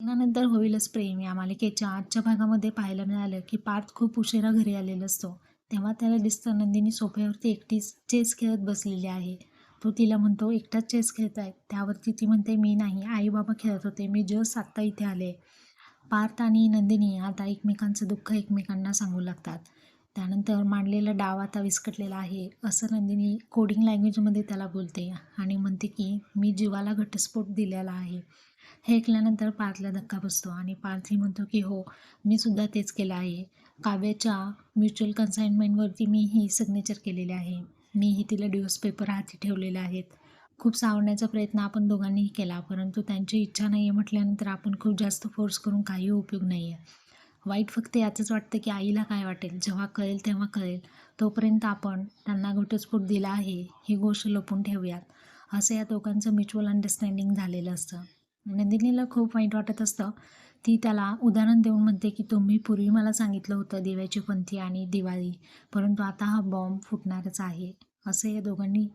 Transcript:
लग्नानंतर होईलच प्रेम. या मालिकेच्या आजच्या भागामध्ये पाहायला मिळालं की पार्थ खूप उशिरा घरी आलेला असतो. तेव्हा त्याला दिसतं नंदिनी सोफ्यावरती एकटीच चेस खेळत बसलेली आहे. तो तिला म्हणतो एकटाच चेस खेळत आहे त्यावरती ती म्हणते मी नाही आई बाबा खेळत होते. मी जस्ट आत्ता इथे आले. पार्थ आणि नंदिनी आता एकमेकांचं दुःख एकमेकांना सांगू लागतात. त्यानंतर मांडलेला डाव आता विस्कटलेला आहे असं नंदिनी कोडिंग लँग्वेजमध्ये त्याला बोलते आणि म्हणते की मी जीवाला घटस्फोट दिलेला आहे. हे ऐकल्यानंतर पार्थला धक्का बसतो आणि पार्थही म्हणतो की हो मी सुद्धा तेच केलं आहे. काव्याच्या म्युच्युअल कन्साइनमेंटवरती मी ही सिग्नेचर केलेली आहे. मीही तिला डिवोर्स पेपर हाती ठेवलेले आहेत. खूप सावरण्याचा प्रयत्न आपण दोघांनीही केला परंतु त्यांची इच्छा नाही आहे म्हटल्यानंतर आपण खूप जास्त फोर्स करून काही उपयोग नाही आहे वाईट फक्त याचंच वाटतं की आईला काय वाटेल जेव्हा कळेल तेव्हा कळेल. तोपर्यंत आपण त्यांना घटस्फोट दिला आहे ही गोष्ट लपून ठेवूयात. असं या दोघांचं म्युच्युअल अंडरस्टँडिंग झालेलं असतं. नंदिनीला खूप वाईट वाटत असतं. ती त्याला उदाहरण देऊन म्हणते की तुम्ही पूर्वी मला सांगितलं होतं दिव्याची पंथी आणि दिवाळी परंतु आता हा बॉम्ब फुटणारच आहे. असं या दोघांनी